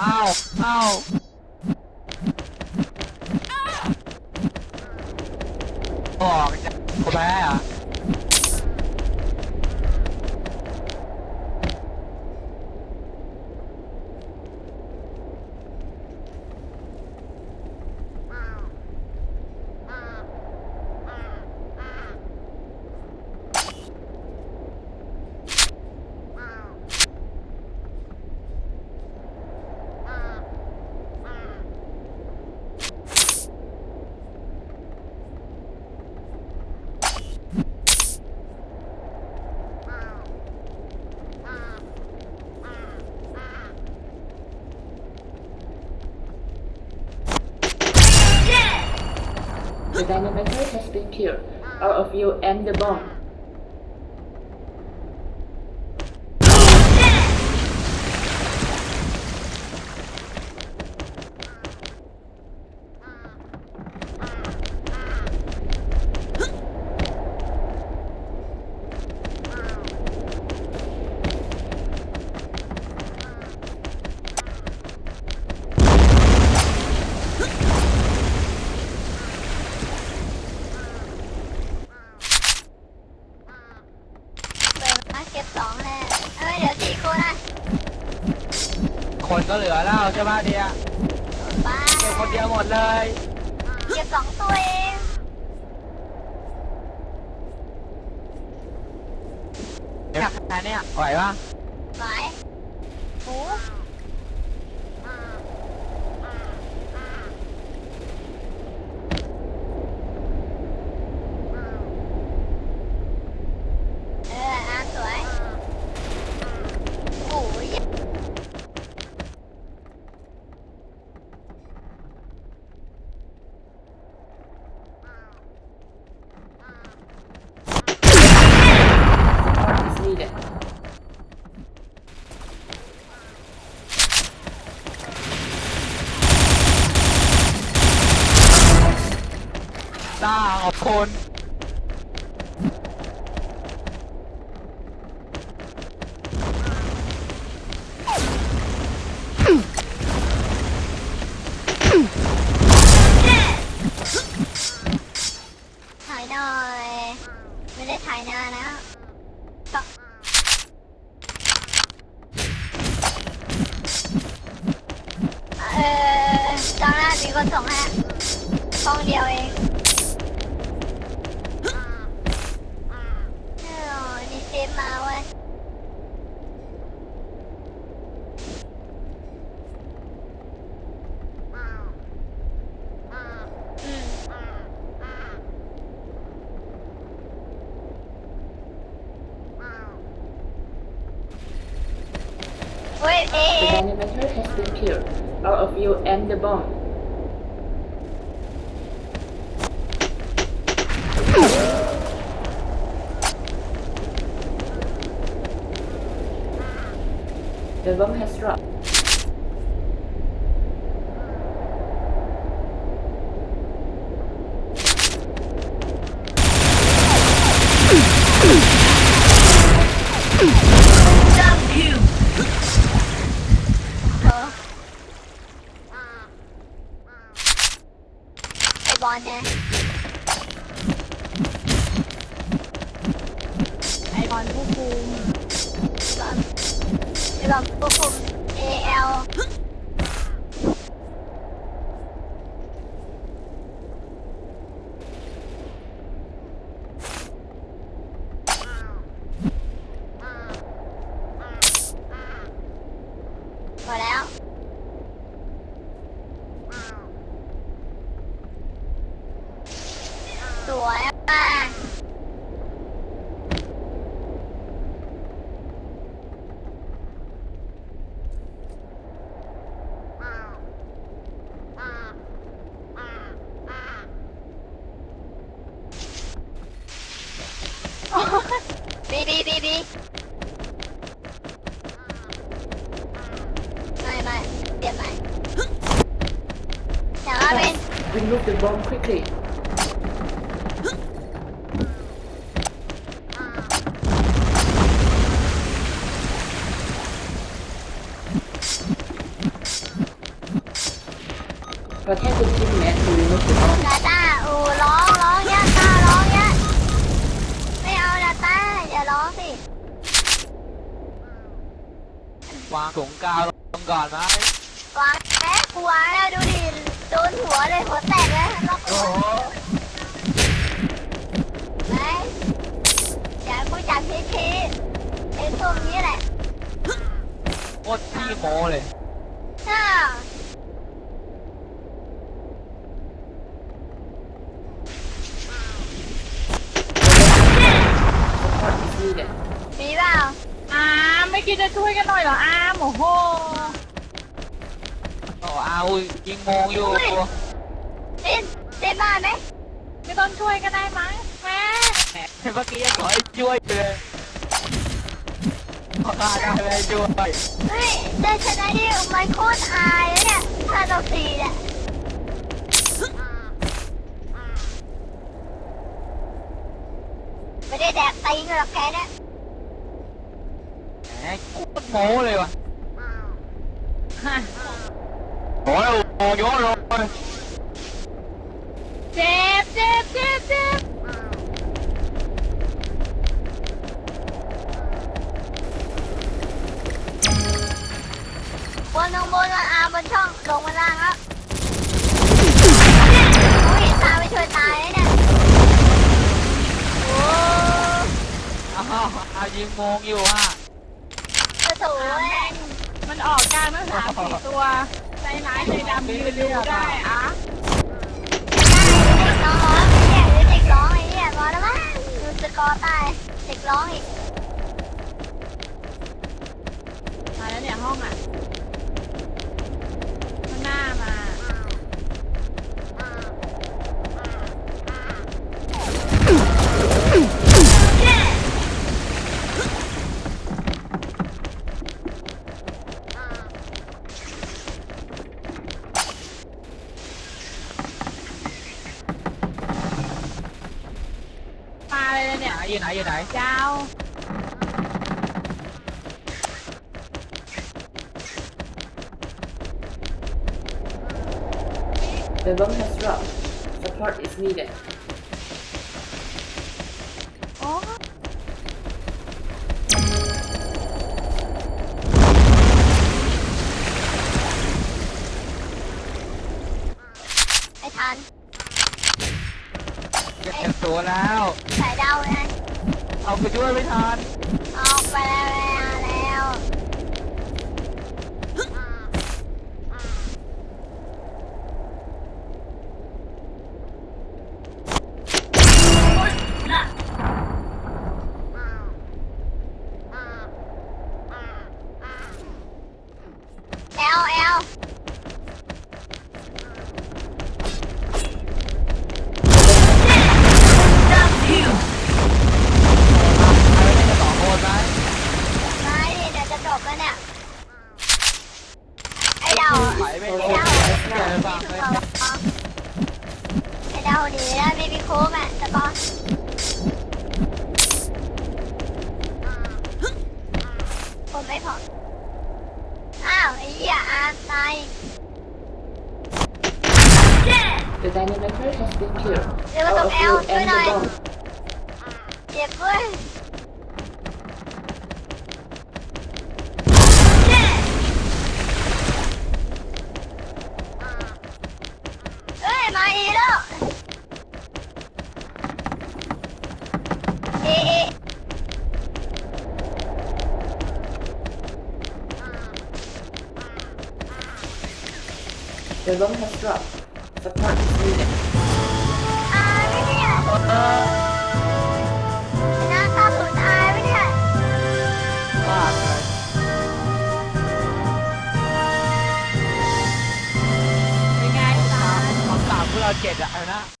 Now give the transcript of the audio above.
อ้า The dynamite has been killed. All of you and the bomb. คนก็เหลือแล้วใช่ไหมเดียบ้าเก็บคนเดียวหมดเลยเก็บสองตัวเองเนี่ยแค่เนี้ยไหวปะไหวหมูเอออะสวยโอ้ย Support is needed. ต้าขอบคุณถ่ายหน่อย ไม่ได้ถ่ายนานแล้วก็เออตอนแรกมีคนส่งให้ห้องเดียวเอง Eh? The has been. All of you end the bomb. 'The bomb has dropped. เออไแบอลเนี่ยไอบอลผู้คุมบอลไอบอลผู้คุม AL พอแล้ว สวยอะ บีบีบีบีไม่ไม่เปลี่ยนใหม่แต่ว่าเป็น Remove the bomb quickly. Protect the teammate to remove the bomb. ดาต้าอูร้องร้องเนี่ยต้าร้องเนี่ยไม่เอาดาต้าอย่าร้องสิ วางถุงกาวลงก่อนไหมวางแม่หัวแล้วดูดิโดนหัวเลยหัวแตกเลยล็อกโอ้โหไหมอย่าพูดจาพีพีไอ้ส้มนี้แหละโคตรขี้โมเลย อ้าว Support is needed. มีเปล่า อามไม่ คิดจะช่วยกันหน่อยเหรออามโอ้โหโอ้อาวุยิงโมงอยู่ดิ้นดิ้นบ้านไหมไม่ต้องช่วยก็ได้มั้งแม่เมื่อกี้ยังขอให้ช่วยเลยขอตาได้ไม่ให้ช่วยเฮ้ยได้ชนะที่มันโคตรอายเลยเนี่ยห้าต่อสี่เนี่ยไม่ได้แดกตีนหรอกแกเนี่ยแหม โคตรโมเลยว่ะฮะโอ้ยโอ้ยโยนลงไปเจ็บเจ็บเจ็บเจ็บบนลงบนมาอาบนช่องลงมาล่างแล้วอุ้ยตาไปช่วยตายเลยเนี่ยโอ้ อ้าวอายิงโมงอยู่อะ ยมันออกกลางตั้งสามสี่ตัวใจร้ายใจดำยืนดูได้อะน้องร้อง อยู่ไหนอยู่ไหนยาว The bomb has dropped. Support is needed. โอ้ไอ้ทันเก็บตัวแล้ว สายดาวเลย เอาไปช่วยไม่ทันเอาไปแล้ว แอลแอล เอาไปเล่นกันสองคนไหม มาดิเดี๋ยวจะจบแล้วเนี่ย ไอ้ดาว ไหวไม่ ไอ้ โดน ดาว เดี๋ยวฟังเลย ไอ้ดาวดีนะบีบีโค้งอะแต่ก็ ผมไม่พอ อ้าวไอ้เหี้ยอาร์มตาย The dynamator has been killed. There was All of an you L, end good the night. bomb. เจ็บเว้ย the room has dropped. Support is needed. ายไหมเนี่ยหน้าตาผอาไหเป็นไง ของสามพวกเราเจ็ดอะเอานะ